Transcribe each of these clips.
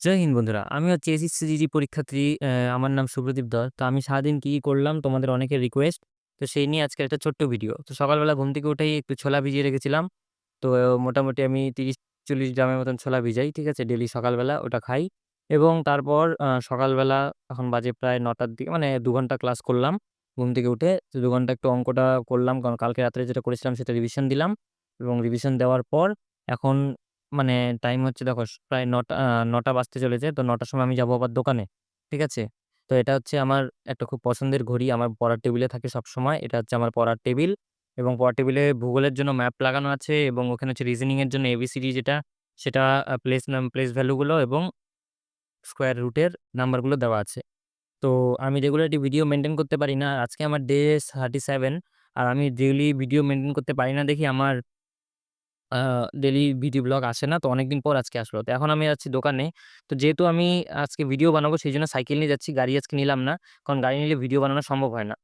জয় হিন্দ বন্ধুরা। আমি হচ্ছে এসএসসি জিডি পরীক্ষার্থী। আমার নাম সুব্রদীপ ধর। তো আমি সারাদিন কী কি করলাম তোমাদের অনেকের রিকোয়েস্ট। তো সেই নিয়ে আজকের একটা ছোট্ট ভিডিও। তো সকালবেলা ঘুম থেকে উঠেই একটু ছোলা ভিজিয়ে রেখেছিলাম। তো মোটামুটি আমি ৩০-৪০ গ্রামের মতন ছোলা ভিজাই। ঠিক আছে? ডেইলি সকালবেলা ওটা খাই। এবং তারপর সকালবেলা এখন বাজে প্রায় নটার দিকে মানে দু ঘণ্টা ক্লাস করলাম ঘুম থেকে উঠে। তো ২ ঘণ্টা একটু অঙ্কটা করলাম। কারণ কালকে রাত্রে যেটা করেছিলাম সেটা রিভিশন দিলাম। এবং রিভিশন দেওয়ার পর এখন মানে টাইম হচ্ছে দেখো প্রায় ৯টা আ ৯টা বাজতে চলেছে। তো ৯টার সময় আমি যাব আবার দোকানে। ঠিক আছে? তো এটা হচ্ছে আমার একটা খুব পছন্দের ঘড়ি। আমার পড়ার টেবিলে থাকে সবসময়। এটা হচ্ছে আমার পড়ার টেবিল। এবং পড়ার টেবিলে ভূগোলের জন্য ম্যাপ লাগানো আছে এবং ওখানে হচ্ছে রিজনিং এর জন্য এবিসিডি যেটা, সেটা প্লেস নাম প্লেস ভ্যালু গুলো এবং স্কোয়ার রুটের নাম্বারগুলো দেওয়া আছে। তো আমি রেগুলারলি ভিডিও মেইনটেইন করতে পারি না। আজকে আমার ডে 37 আর আমি ডেইলি ভিডিও মেইনটেইন করতে পারি না দেখি আমার আ ডেইলি ভিডিও ব্লগ আসে না। তো অনেকদিন পর আজকে আসলো। তো এখন আমি যাচ্ছি দোকানে। তো যেহেতু আমি আজকে ভিডিও বানাবো সেইজন্য সাইকেল নিয়ে যাচ্ছি। গাড়ি আজকে নিলাম না। কারণ গাড়ি নিলে ভিডিও বানানো সম্ভব হয় না।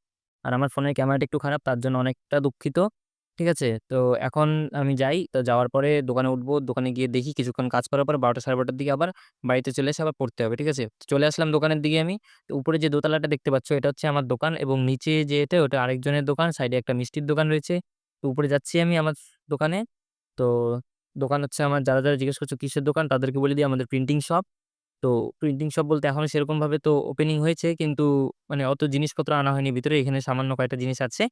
আর আমার ফোনের ক্যামেরাটা একটু খারাপ, তার জন্য অনেকটা দুঃখিত। ঠিক আছে? তো এখন আমি যাই। তো যাওয়ার পরে দোকানে উঠবো। দোকানে গিয়ে দেখি কিছুক্ষণ কাজ করার পর ১২টা ১২:৩০ টার দিকে আবার বাড়িতে চলে এসে আবার পড়তে হবে। ঠিক আছে? চলে আসলাম দোকানের দিকে আমি। তো উপরে যে দোতলাটা দেখতে পাচ্ছ, এটা হচ্ছে আমার দোকান এবং নিচে যেটা ওটা আরেকজনের দোকান। সাইডে একটা মিষ্টির দোকান রয়েছে। তো উপরে যাচ্ছি আমি আমার দোকানে। তো দোকান হচ্ছে আমার যারা, যারা জিজ্ঞেস করছ কিসের দোকান তাদেরকে বলে দিই আমাদের প্রিন্টিং শপ। তো প্রিন্টিং শপ বলতে এখনও সেরকমভাবে তো ওপেনিং হয়েছে কিন্তু মানে অত জিনিসপত্র আনা হয়নি ভিতরে। এখানে সামান্য কয়েকটা জিনিস আছে।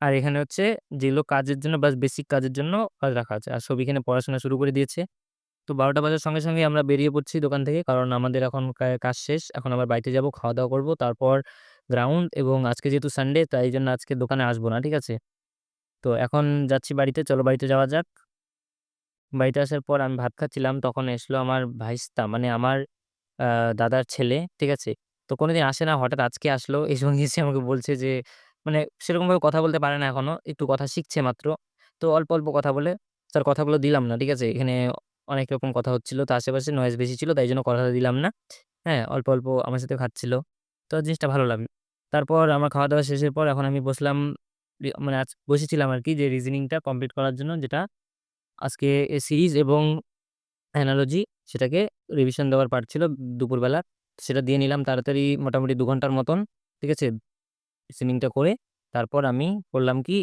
আর এখানে হচ্ছে যেগুলো কাজের জন্য বাস বেসিক কাজের জন্য কাজ রাখা আছে। আর সব এখানে পড়াশোনা শুরু করে দিয়েছে। তো ১২টা বাজার সঙ্গে, সঙ্গে আমরা বেরিয়ে পড়ছি দোকান থেকে। কারণ আমাদের এখন কাজ শেষ। এখন আবার বাড়িতে যাব খাওয়া-দাওয়া করব তারপর গ্রাউন্ড এবং আজকে যেহেতু সানডে তাই জন্য আজকে দোকানে আসব না। ঠিক আছে? তো এখন যাচ্ছি বাড়িতে। চলো বাড়িতে যাওয়া যাক। বাড়িতে আসার পর আমি ভাত খাচ্ছিলাম। তখন এসলো আমার ভাইস্তা মানে আমার দাদার ছেলে। ঠিক আছে? তো কোনোদিন আসে না হঠাৎ আজকে আসলো। এসে এসে আমাকে বলছে যে মানে সেরকমভাবে কথা বলতে পারে না এখনও। একটু কথা শিখছে মাত্র। তো অল্প, অল্প কথা বলে। তার কথাগুলো দিলাম না। ঠিক আছে? এখানে অনেক রকম কথা হচ্ছিল। তো আশেপাশে নয়েজ বেশি ছিল তাই জন্য কথাটা দিলাম না। হ্যাঁ? অল্প, অল্প আমার সাথে খাচ্ছিল। তো জিনিসটা ভালো লাগল। তারপর আমার খাওয়া-দাওয়া শেষের পর এখন আমি বসলাম মানে আজ বসেছিলাম আরকি যে রিজনিংটা কমপ্লিট করার জন্য যেটা আজকে সিরিজ এবং অ্যানালজি সেটাকে রিভিশন দেওয়ার পার্ট ছিল দুপুরবেলা। সেটা দিয়ে নিলাম তাড়াতাড়ি মোটামুটি দু ঘণ্টার মতন। ঠিক আছে? সুইমিংটা করে তারপর আমি করলাম কি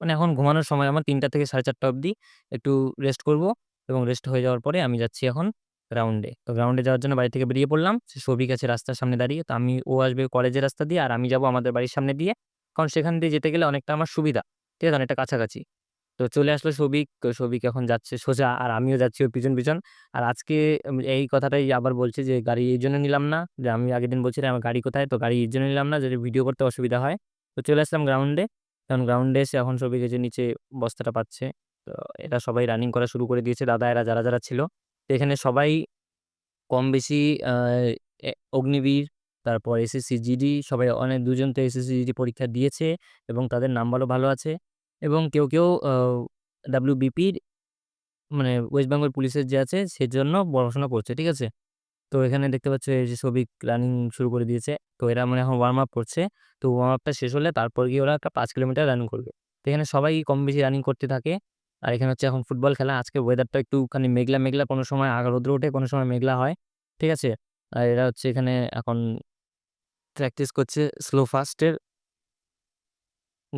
মানে এখন ঘুমানোর সময় আমার ৩টা থেকে ৪:৩০ অবধি একটু রেস্ট করব এবং রেস্ট হয়ে যাওয়ার পরে আমি যাচ্ছি এখন গ্রাউন্ডে। তো গ্রাউন্ডে যাওয়ার জন্য বাড়ি থেকে বেরিয়ে পড়লাম। সে সবিক আছে রাস্তার সামনে দাঁড়িয়ে। তো আমি, ও আসবে কলেজের রাস্তা দিয়ে আর আমি যাব আমাদের বাড়ির সামনে দিয়ে। কারণ সেখান দিয়ে যেতে গেলে অনেকটা আমার সুবিধা। ঠিক আছে? অনেকটা কাছাকাছি। তো চলে আসলো সবিক। তো সবিক এখন যাচ্ছে সোজা আর আমিও যাচ্ছি ওর পিছন, পিছন। আর আজকে এই কথাটাই আবার বলছে যে গাড়ি এইজন্য নিলাম না। যে আমি আগের দিন বলছিলাম আমার গাড়ি কোথায়? তো গাড়ি এর জন্য নিলাম না যদি ভিডিও করতে অসুবিধা হয়। তো চলে আসলাম গ্রাউন্ডে। এখন গ্রাউন্ডে এসে এখন সবিক এই যে নিচে বস্তাটা পাচ্ছে। তো এরা সবাই রানিং করা শুরু করে দিয়েছে দাদা এরা যারা, যারা ছিল। তো এখানে সবাই কম বেশি অগ্নিবীর, তারপর এসএসসি জিডি সবাই অনেক দুজন তো এসএসসি জিডি পরীক্ষা দিয়েছে এবং তাদের নাম্বারও ভালো আছে। এবং কেউ, কেউ ডাব্লিউবিপির মানে ওয়েস্ট বেঙ্গল পুলিশের যে আছে সেজন্য পড়াশোনা করছে। ঠিক আছে? তো এখানে দেখতে পাচ্ছ এই যে সবিক রানিং শুরু করে দিয়েছে। তো এরা মানে এখন ওয়ার্ম আপ করছে। তো ওয়ার্ম আপটা শেষ হলে তারপর গিয়ে ওরা একটা পাঁচ কিলোমিটার রানিং করবে। তো এখানে সবাই কম বেশি রানিং করতে থাকে। আর এখানে হচ্ছে এখন ফুটবল খেলা। আজকে ওয়েদারটা একটুখানি মেঘলা, মেঘলা কোনো সময় আ রৌদ্র ওঠে, কোনো সময় মেঘলা হয়। ঠিক আছে? আর এরা হচ্ছে এখানে এখন প্র্যাকটিস করছে স্লো ফাস্ট এর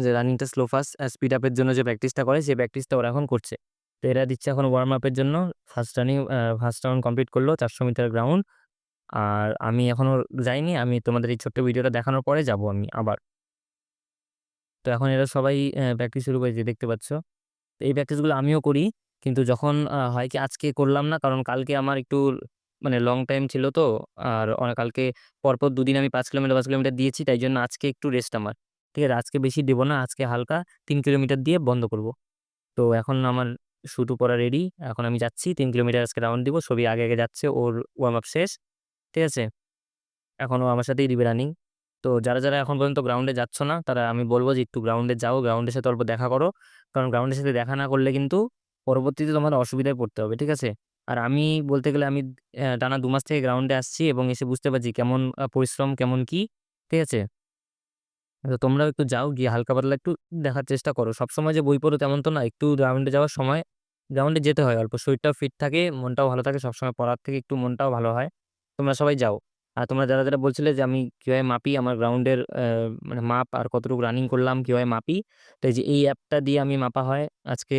যে রানিংটা স্লো ফাস্ট স্পিড আপ এর জন্য যে প্র্যাকটিসটা করে সেই প্র্যাকটিসটা ওরা এখন করছে। তো এরা দিচ্ছে এখন ওয়ার্ম আপের জন্য first running first round complete করল ৪০০ মিটার গ্রাউন্ড। আর আমি এখনও যাইনি। আমি তোমাদের এই ছোট্ট ভিডিওটা দেখানোর পরে যাব আমি আবার। তো এখন এরা সবাই প্র্যাকটিস শুরু করেছে দেখতে পাচ্ছ। তো এই প্র্যাকটিসগুলো আমিও করি। কিন্তু যখন হয় কি আজকে করলাম না কারণ কালকে আমার একটু মানে লং টাইম ছিল তো। আর কালকে পরপর দুদিন আমি পাঁচ কিলোমিটার, পাঁচ কিলোমিটার দিয়েছি তাই জন্য আজকে একটু রেস্ট আমার। ঠিক আছে? আজকে বেশি দেবো না। আজকে হালকা তিন কিলোমিটার দিয়ে বন্ধ করব। তো এখন আমার শুটু পরা রেডি। এখন আমি যাচ্ছি তিন কিলোমিটার আজকে রাউন্ড দিব। সবই আগে, আগে যাচ্ছে। ওর ওয়ার্ম আপ শেষ। ঠিক আছে? এখন ও আমার সাথেই দিবে রানিং। তো যারা, যারা এখন পর্যন্ত গ্রাউন্ডে যাচ্ছ না তারা আমি বলব যে একটু গ্রাউন্ডে যাও। গ্রাউন্ডের সাথে অল্প দেখা করো। কারণ গ্রাউন্ডের সাথে দেখা না করলে কিন্তু পরবর্তীতে তোমার অসুবিধায় পড়তে হবে। ঠিক আছে? আর আমি বলতে গেলে আমি টানা ২ মাস থেকে গ্রাউন্ডে আসছি এবং এসে বুঝতে পারছি কেমন পরিশ্রম কেমন কি। ঠিক আছে? তো তোমরাও একটু যাও গিয়ে হালকা পাতলা একটু দেখার চেষ্টা করো। সবসময় যে বই পড়ো তেমন তো না। একটু গ্রাউন্ডে যাওয়ার সময় গ্রাউন্ডে যেতে হয় অল্প শরীরটাও ফিট থাকে, মনটাও ভালো থাকে। সবসময় পড়ার থেকে একটু মনটাও ভালো হয়। তোমরা সবাই যাও। আর তোমরা যারা, যারা বলছিলে যে আমি কীভাবে মাপি আমার গ্রাউন্ডের মানে মাপ আর কতটুকু রানিং করলাম কীভাবে মাপি। তো এই যে এই অ্যাপটা দিয়ে আমি মাপা হয় আজকে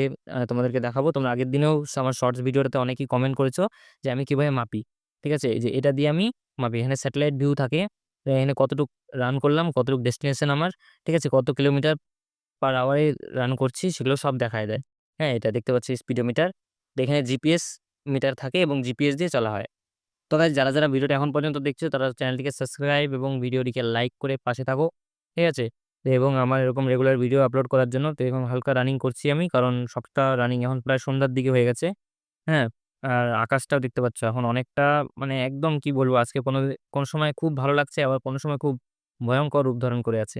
তোমাদেরকে দেখাবো। তোমরা আগের দিনেও আমার শর্টস ভিডিওটাতে অনেকেই কমেন্ট করেছ যে আমি কীভাবে মাপি। ঠিক আছে? যে এটা দিয়ে আমি মাপি। এখানে স্যাটেলাইট ভিউ থাকে। এখানে কতটুক রান করলাম, কতটুক ডেস্টিনেশন আমার। ঠিক আছে? কত কিলোমিটার পার আওয়ারে রান করছি সেগুলো সব দেখায় দেয়। হ্যাঁ? এটা দেখতে পাচ্ছি স্পিডোমিটার। এখানে জিপিএস মিটার থাকে এবং জিপিএস দিয়ে চলা হয়। তো গাইস যারা, যারা ভিডিওটা এখন পর্যন্ত দেখছ তারা চ্যানেলটিকে সাবস্ক্রাইব এবং ভিডিওটিকে লাইক করে পাশে থাকো। ঠিক আছে? এবং আমার এরকম রেগুলার ভিডিও আপলোড করার জন্য তো এরকম হালকা রানিং করছি আমি। কারণ সবটা রানিং এখন প্রায় সন্ধ্যার দিকে হয়ে গেছে। হ্যাঁ? আর আকাশটাও দেখতে পাচ্ছ এখন অনেকটা মানে একদম কি বলব আজকে কোনো কোনো সময় খুব ভালো লাগছে আবার কোনো সময় খুব ভয়ঙ্কর রূপ ধারণ করে আছে।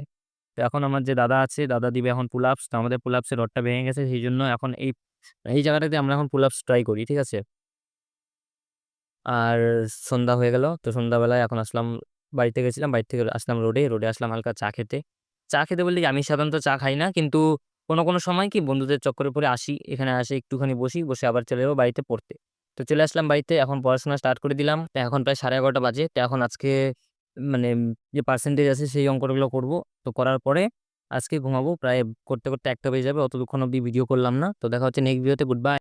তো এখন আমার যে দাদা আছে দাদা দিবে এখন পুল আপস। তো আমাদের পুল আপস এর রডটা ভেঙে গেছে সেই জন্য এখন এই এই জায়গাটাতে আমরা এখন পুল আপস ট্রাই করি। ঠিক আছে? আর সন্ধ্যা হয়ে গেল। তো সন্ধ্যাবেলায় এখন আসলাম বাড়িতে গেছিলাম। বাড়ি থেকে আসলাম রোডে। রোডে আসলাম হালকা চা খেতে। চা খেতে বলতে কি আমি সাধারণত চা খাই না। কিন্তু কোনো, কোনো সময় কি বন্ধুদের চক্করে পড়ে আসি। এখানে আসে একটুখানি বসি। বসে আবার চলে যাব বাড়িতে পড়তে। তো চলে আসলাম বাড়িতে। এখন পড়াশোনা স্টার্ট করে দিলাম। তো এখন প্রায় 11:30 বাজে। তো এখন আজকে মানে যে পার্সেন্টেজ আছে সেই অঙ্কগুলো করব। তো করার পরে আজকে ঘুমাবো। প্রায় করতে, করতে একটা বেজে যাবে। অতক্ষণ অব্দি ভিডিও করলাম না। তো দেখা হচ্ছে নেক্সট ভিডিওতে। Good bye.